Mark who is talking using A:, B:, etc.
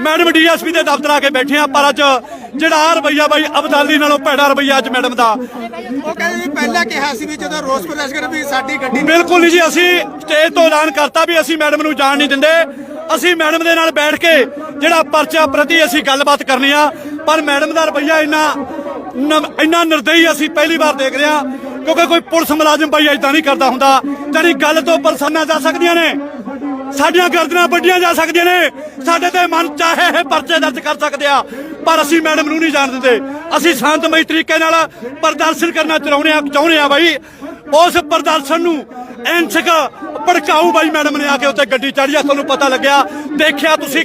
A: Madam DSP ਦੇ ਦਫ਼ਤਰ ਆ ਕੇ ਬੈਠੇ ਆ ਪਰ ਅੱਜ ਜਿਹੜਾ ਰਵੱਈਆ ਬਾਈ ਅਬਦਾਲੀ ਨਾਲੋਂ ਭੈੜਾ ਰਵੱਈਆ ਅੱਜ ਮੈਡਮ ਦਾ।
B: ਉਹ ਕਹਿੰਦੇ ਵੀ ਪਹਿਲਾਂ ਕਿਹਾ ਸੀ ਵੀ ਜਦੋਂ ਰੋਸ ਪ੍ਰਦਰਸ਼ਨ ਵੀ ਸਾਡੀ ਗੱਡੀ
A: ਬਿਲਕੁਲ ਨਹੀਂ ਜੀ ਅਸੀਂ ਸਟੇਜ ਤੋਂ ਐਲਾਨ ਕਰਤਾ ਵੀ ਅਸੀਂ ਮੈਡਮ ਨੂੰ ਜਾਣ ਨਹੀਂ ਦਿੰਦੇ। ਅਸੀਂ ਮੈਡਮ ਦੇ ਨਾਲ ਬੈਠ ਕੇ ਜਿਹੜਾ ਪਰਚਾ ਪ੍ਰਤੀ ਅਸੀਂ ਗੱਲਬਾਤ ਕਰਨੀ ਆ ਪਰ ਮੈਡਮ ਦਾ ਰਵੱਈਆ ਇੰਨਾ ਇੰਨਾ ਨਿਰਦਈ ਅਸੀਂ ਪਹਿਲੀ ਵਾਰ ਦੇਖ ਰਹੇ ਕਿਉਂਕਿ ਕੋਈ ਪੁਲਿਸ ਮੁਲਾਜ਼ਮ ਬਾਈ ਇਦਾਂ ਨਹੀਂ ਕਰਦਾ ਹੁੰਦਾ। ਜਿਹੜੀ ਗੱਲ ਤੋਂ ਪਰਸਨਾਂ ਜਾ ਸਕਦੀਆਂ ਨੇ। ਸਾਡੀਆਂ ਗਰਦਨਾਂ ਵੱਡੀਆਂ ਜਾ ਸਕਦੀਆਂ ਨੇ। ਸਾਡੇ ਤੇ ਮਨ ਚਾਹੇ ਇਹ ਪਰਚੇ ਦਰਜ ਕਰ ਸਕਦੇ ਆ, ਪਰ ਅਸੀਂ ਮੈਡਮ ਨੂੰ ਨਹੀਂ ਜਾਣ ਦਿੰਦੇ। ਅਸੀਂ ਸ਼ਾਂਤਮਈ ਤਰੀਕੇ ਨਾਲ ਪ੍ਰਦਰਸ਼ਨ ਕਰਨਾ ਚਾਹੁੰਦੇ ਆ ਚਾਹੁੰਦੇ ਆ ਬਾਈ। ਉਸ ਪ੍ਰਦਰਸ਼ਨ ਨੂੰ ਐਨਸਕ ਭੜਕਾਊ ਬਾਈ ਮੈਡਮ ਨੇ ਆ ਕੇ ਉੱਤੇ ਗੱਡੀ ਚੜ੍ਹੀ ਆ, ਤੁਹਾਨੂੰ ਪਤਾ ਲੱਗਿਆ। ਦੇਖਿਆ ਤੁਸੀਂ